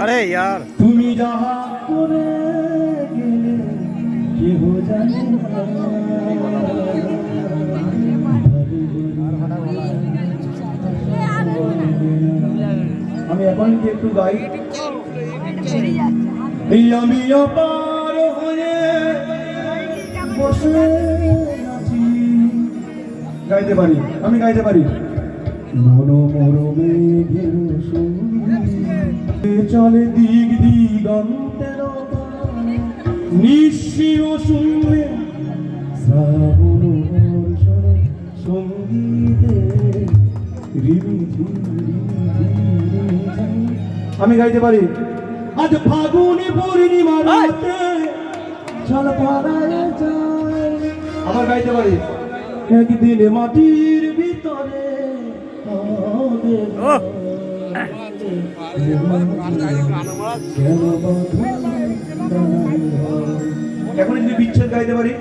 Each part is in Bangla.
আরে ইয়ার তুমি যাহা করে গেলে কেহ আমি এখন কি একটু গাই? আমি অপার হয়ে বসে গাইতে পারি? আমি গাইতে পারি? মন মরমে ঘের চলে দিক দিগন্তের নিঃশির শুনলে শ্রাবণ সঙ্গীতে। আমি গাইতে পারি? আজ ফাগুনি পূর্ণিমা রাতে চল পাড়ায় যায়। আবার গাইতে পারি? একদিন মাটির ভিতরে এখন যদি বিচ্ছেদ গাইতে পারি।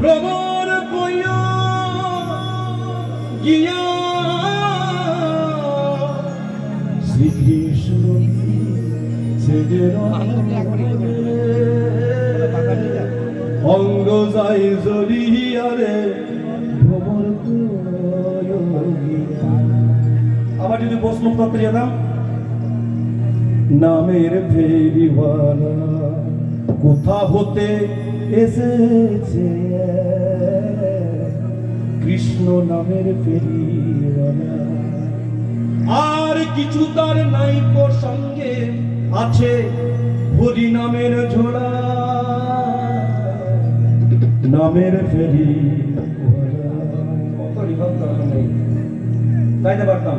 ভ্রমণ কইয়া গিয়া শ্রীকৃষ্ণ অঙ্গ যাই জড়িয়ারে যদি প্রশ্ন করতে যেতাম নামের ফেরিওয়ালা কোথা হতে এসেছে? কৃষ্ণ নামের ফেরিওয়ালা। আর কিছু তার নাই সঙ্গে আছে হরি নামের ঝোড়া নামের ফেরি গাইতে পারতাম।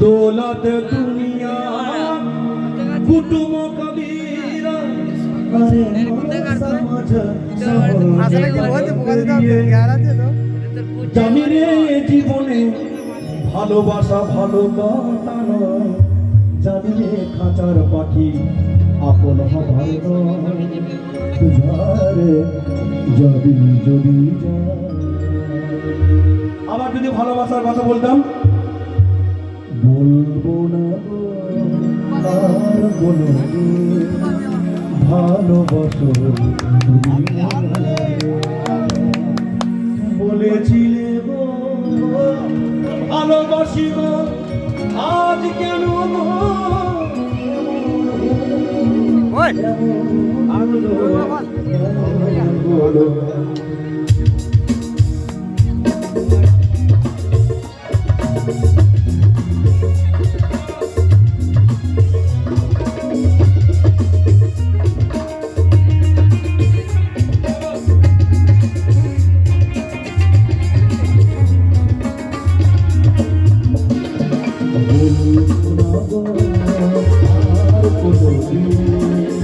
দোলত কুটুম কবিরা জানি রে জীবনে ভালোবাসা ভালো কথা জানি রে খাঁচার পাখি আপন হবার যদি আবার যদি ভালোবাসার কথা বলতাম বলব না আর বলো ভালোবাসো বলেছিলে ভালোবাসি গো আজ কেন গো? ओए বলো বলব না গো, আর কোনোদিন